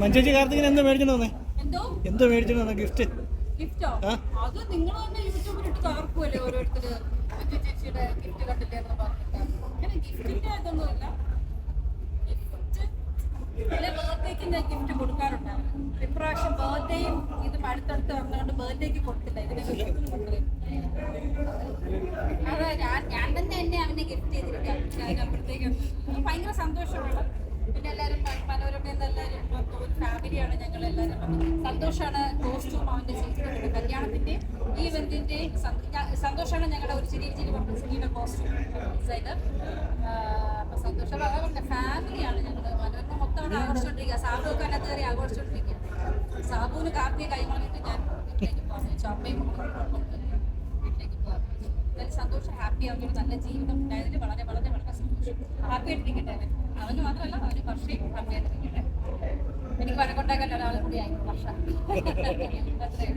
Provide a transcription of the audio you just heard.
മഞ്ചേച്ചി കാർത്തികിന് എന്താ മേടിച്ചിട്ട് വന്നേ? എന്തോ? വന്ന ഗിഫ്റ്റ്? ഗിഫ്റ്റോ? നിങ്ങൾ തന്നെ ഗിഫ്റ്റ് ഗിഫ്റ്റ് കൊടുക്കാറുണ്ടായിരുന്നു. ഇപ്രാവശ്യം ബർത്ത്ഡേയും ഇത് അടുത്തടുത്ത് വന്നുകൊണ്ട് ബർത്ത്ഡേക്ക് കൊടുത്തില്ല. ഇതിനെ ഗിഫ്റ്റ് അതെ ഞാൻ ഞാൻ തന്നെ എന്നെ അവനെ ഗിഫ്റ്റ് ചെയ്തിരിക്കാം. ഭയങ്കര സന്തോഷമാണ് പിന്നെ എല്ലാവരും മനോരമയിൽ നിന്ന് എല്ലാവരും വന്നു. ഫാമിലിയാണ് ഞങ്ങൾ എല്ലാവരും സന്തോഷമാണ് കോസ്റ്റ്യൂം അവന്റെ ചെയ്തിട്ടുണ്ട് കല്യാണത്തിന്റെ ഈ ഇവന്റിന്റെ സന്തോഷമാണ് ഞങ്ങളുടെ ഒരു ചെറിയ ചെറിയ സിനിയുടെ കോസ്റ്റ്യൂം ഡിസൈനർ അപ്പം സന്തോഷം. പറഞ്ഞ ഫാമിലിയാണ് ഞങ്ങൾ മനോരമ മൊത്തം അവിടെ ആഘോഷിച്ചോണ്ടിരിക്കുക സാബുക്ക് അതിനകത്ത് കയറി ആഘോഷിച്ചോണ്ടിരിക്കുക. സാബുവിന് കാപ്പിയെ കൈമാറിയിട്ട് ഞാൻ വീട്ടിലേക്ക് പറഞ്ഞു അമ്മയും വീട്ടിലേക്ക് പോകാം എന്തായാലും സന്തോഷം ഹാപ്പി അവനൊരു നല്ല ജീവിതം ഉണ്ടായതിൽ വളരെ വളരെ വളരെ സന്തോഷം. ഹാപ്പി ആയിട്ടിരിക്കട്ടെ അവന് മാത്രമല്ല അവന് പക്ഷേ ഹാപ്പി ആയിട്ടിരിക്കട്ടെ. എനിക്ക് വഴക്കുണ്ടാക്കാൻ ഒരാൾ കൂടി ആയി വർഷ